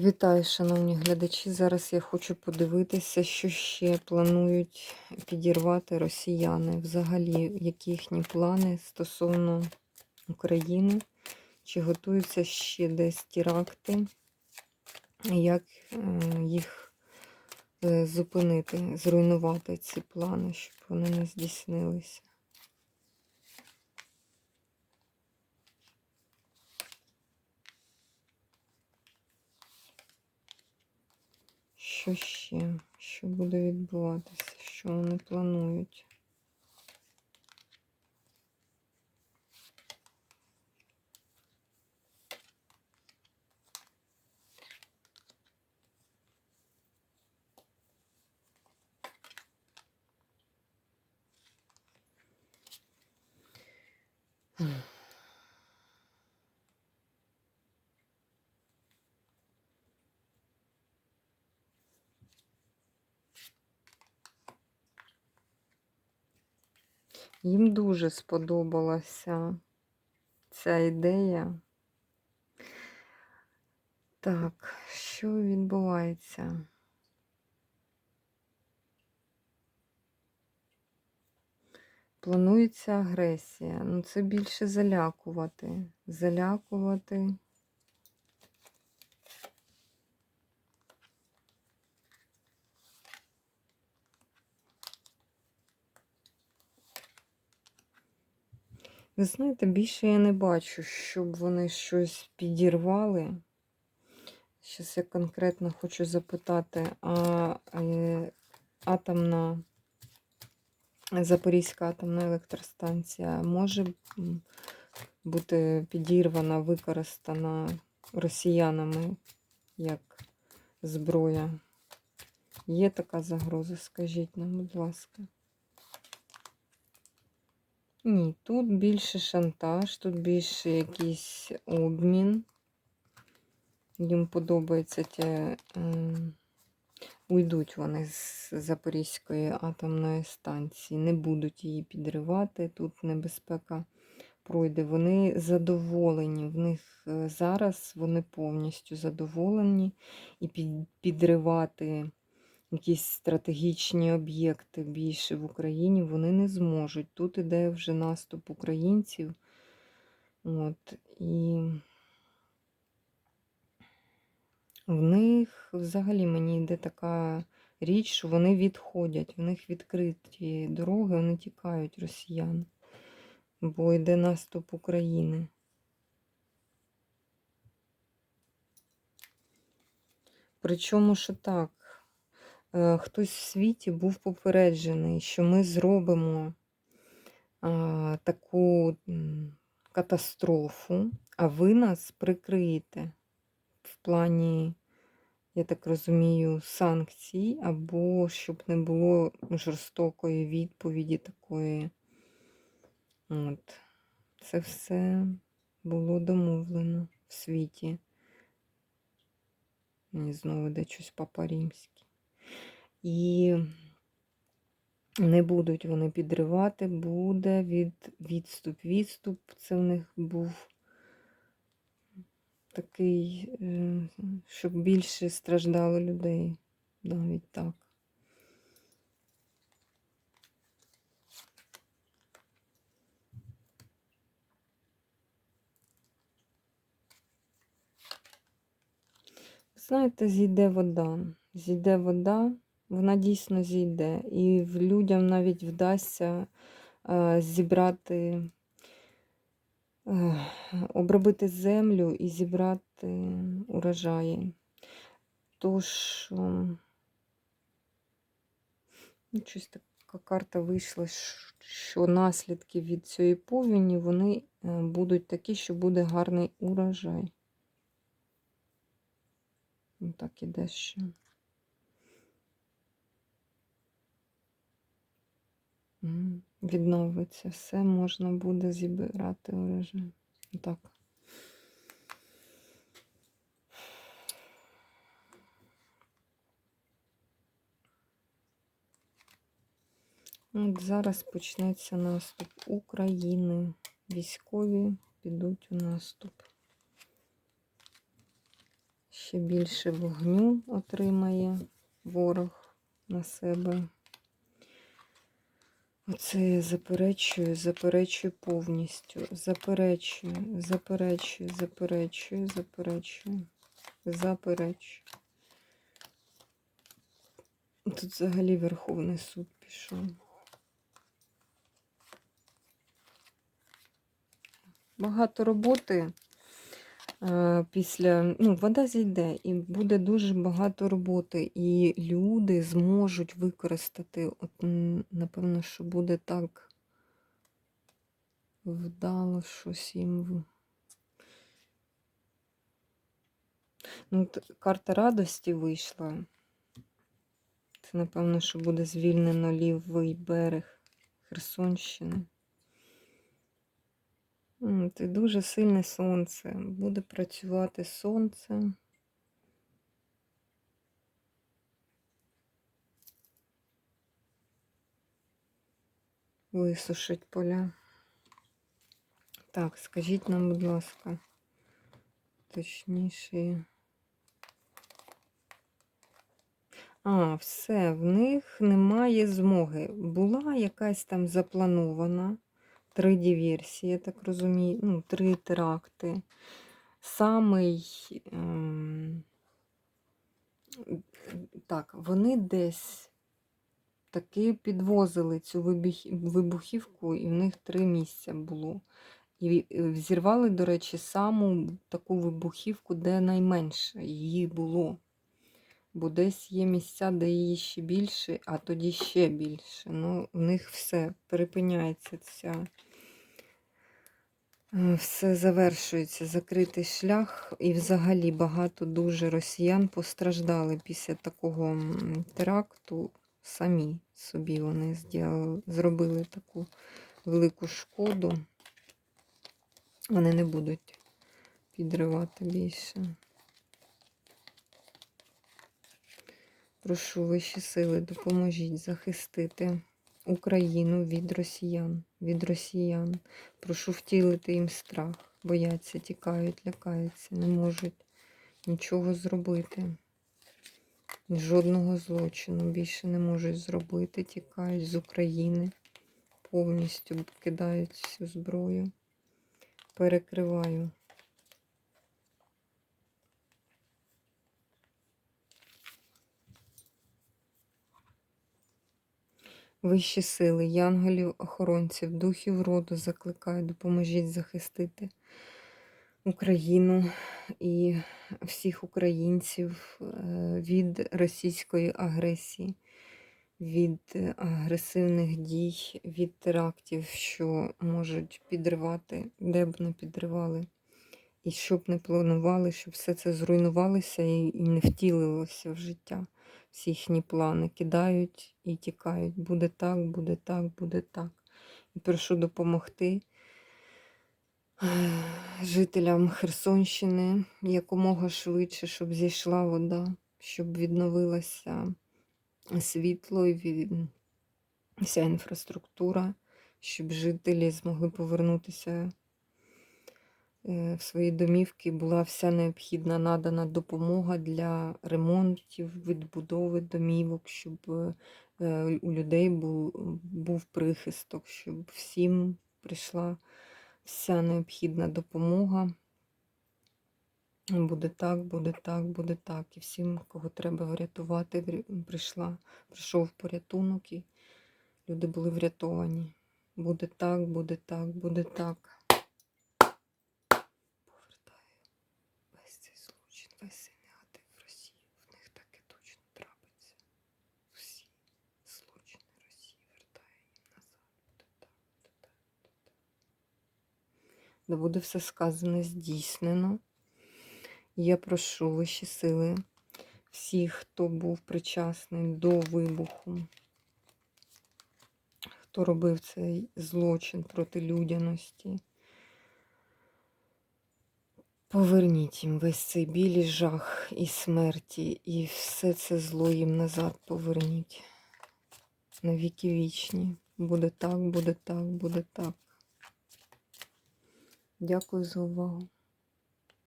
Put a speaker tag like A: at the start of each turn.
A: Вітаю, шановні глядачі. Зараз я хочу подивитися, що ще планують підірвати росіяни. Взагалі, які їхні плани стосовно України, чи готуються ще десь теракти, як е, їх е, зупинити, зруйнувати ці плани, щоб вони не здійснилися. Що ще? Що буде відбуватися? Що вони планують? Їм дуже сподобалася ця ідея. Так, що відбувається? Планується агресія. Ну, це більше залякувати. Залякувати. Ви знаєте, більше я не бачу, щоб вони щось підірвали. Зараз я конкретно хочу запитати, а е, атомна, Запорізька атомна електростанція може бути підірвана, використана росіянами як зброя? Є така загроза, скажіть нам, будь ласка. Ні, тут більше шантаж, тут більше якийсь обмін. Їм подобається ті, е, уйдуть вони з Запорізької атомної станції, не будуть її підривати. Тут небезпека пройде. Вони задоволені. В них е, зараз вони повністю задоволені і підривати якісь стратегічні об'єкти більше в Україні вони не зможуть. Тут іде вже наступ українців. От, І в них взагалі мені йде така річ, що вони відходять, в них відкриті дороги, вони тікають росіяни, бо йде наступ України. Причому, що так, хтось в світі був попереджений, що ми зробимо таку катастрофу, а ви нас прикриєте в плані, я так розумію, санкцій, або щоб не було жорстокої відповіді такої. От. Це все було домовлено в світі. Мені знову йде щось папа римський. І не будуть вони підривати, буде від відступ. Відступ це в них був такий, е, щоб більше страждало людей. Навіть так. Знаєте, зійде вода. Зійде вода, вона дійсно зійде. І людям навіть вдасться е, зібрати, е, обробити землю і зібрати урожаї. Тож, ну, щось така карта вийшла, що наслідки від цієї повіні вони е, будуть такі, що буде гарний урожай. Так іде ще. Відновиться все, можна буде зібрати урожай. Так. От зараз почнеться наступ України. Військові підуть у наступ. Ще більше вогню отримає ворог на себе. Оце я заперечую, заперечую повністю. Заперечую, заперечую, заперечую, заперечую, заперечую. Тут взагалі Верховний суд пішов. Багато роботи після, ну, вода зійде, і буде дуже багато роботи, і люди зможуть використати, от, напевно, що буде так вдало щось їм. Ну, карта радості вийшла. Це, напевно, що буде звільнено лівий берег Херсонщини. Це дуже сильне сонце. Буде працювати сонце. Висушить поля. Так, скажіть нам, будь ласка, точніше. А, все, в них немає змоги. Була якась там запланована три диверсії, я так розумію, ну, три теракти. Самий. Ем, так, вони десь таки підвозили цю вибухівку, і в них три місця було. І е, взірвали, до речі, саму таку вибухівку, де найменше її було. Бо десь є місця, де її ще більше, а тоді ще більше. Ну, в них все перепиняється ця. е, Все завершується, закритий шлях, і взагалі багато дуже росіян постраждали після такого теракту. Самі собі вони зробили таку велику шкоду. Вони не будуть підривати більше. Прошу вищі сили, допоможіть захистити Україну від росіян, від росіян. Прошу втілити їм страх, бояться, тікають, лякаються, не можуть нічого зробити. Жодного злочину більше не можуть зробити, тікають з України, повністю кидають всю зброю. Перекриваю. Вищі сили, янголів, охоронців, духів роду закликаю, допоможіть захистити Україну і всіх українців е, від російської агресії, від агресивних дій, від терактів, що можуть підривати, де б не підривали, і щоб не планували, щоб все це зруйнувалося і не втілилося в життя. Всі їхні плани кидають і тікають. Буде так, буде так, буде так. І прошу допомогти жителям Херсонщини якомога швидше, щоб зійшла вода, щоб відновилося світло і вся інфраструктура, щоб жителі змогли повернутися в свої домівки. Була вся необхідна надана допомога для ремонтів, відбудови домівок, щоб е, у людей був, був прихисток, щоб всім прийшла вся необхідна допомога. Буде так, буде так, буде так. І всім, кого треба врятувати, прийшла, прийшов порятунок, і люди були врятовані. Буде так, буде так, буде так. Повертаю весь цей злочин, весь цей негатив в Росії. В них таке точно трапиться. Всі злочини Росії вертає їм назад. Буде так, буде так, буде так. Да буде все сказане здійснено. Я прошу вищі сили, всіх, хто був причасний до вибуху, хто робив цей злочин проти людяності. Поверніть їм весь цей білий жах і смерті, і все це зло їм назад поверніть. На віки вічні. Буде так, буде так, буде так. Дякую за увагу.